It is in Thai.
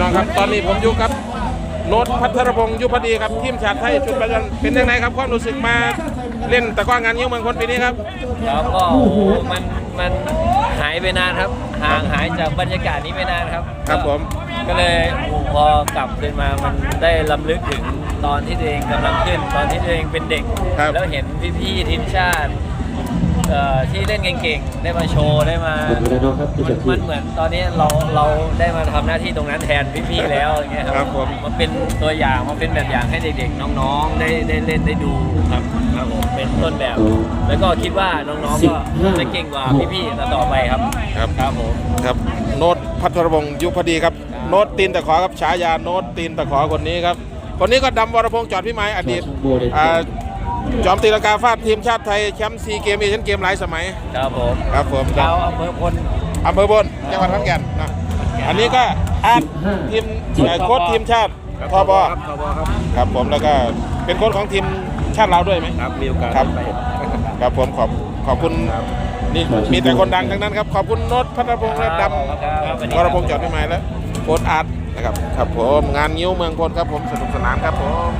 น้องครับ ตอนนี้ผมอยู่กับโนตพัทรพงศ์ยุพดีครับทีมชาติไทยชุดปัจจุบันเป็นยังไงครับความรู้สึกมาเล่นตะกร้องงานยิ้วเมืองคนปีนี้ครับแล้วก็โอ้โหมันมันหายไปนานครับห่างหายจากบรรยากาศนี้ไปนานครับครับผม ก็เลยโอ้โหพอกลับขึ้นมามันได้ลำลึกถึงตอนที่ตัวเองกำลังขึ้น ตอนที่ตัวเองเป็นเด็ก ครับ แล้วเห็นพี่ๆทีมชาติ เอ่อที่เล่นเก่งๆ ได้มาโชว์ได้มาผมไม่ได้น้องครับที่มันจะพูมัด นเหมือนตอนนี้เราเราได้มาทำหน้าที่ตรงนั้นแทนพี่ๆแล้วอย่างเงี้ยคครัรับบผม มันเป็นตัวอย่างมันเป็นแบบอย่างให้เด็กๆ น้องๆ ได้ได้ leen ได้ดูครับครับผมเป็นต้นแบบ แล้วก็คิดว่าน้องๆ ก็จะเก่งกว่าพี่ๆ ต่อไปครับครับ ครับผม ครับโนตพัทรพงศ์ยุพดีครับโนตตีนตะขอครับฉายาโนตตีนตะขอคนนี้ครับคนนี้ก็ดำวรพงษ์จอดพี่ไม้อดีตอ่า จอมตีลังกาฟาดทีมชาติไทยแชมป์ซีเกมเอเชียนเกมหลายสมัย ครับผมครับผมดาวอำเภอพล อำเภอบนจังหวัดขอนแก่นนะอันนี้ก็อาร์ตทีมเอ่อโค้ชทีมชาติทบครับทบครับ ครับผมแล้วก็เป็นโค้ชของทีมชาติเราด้วยไหม ครับ มีโอกาสครับไปครับผมขอบขอบคุณนี่มีแต่คนดังทั้งนั้นครับ ขอบคุณโนตพัทรพงศ์และดำวรพงษ์จอดพี่ไม้และโค้ชอาร์ตนะครับครับผมงานนิ้วเมืองพลครับผมสนุกสนานครับผม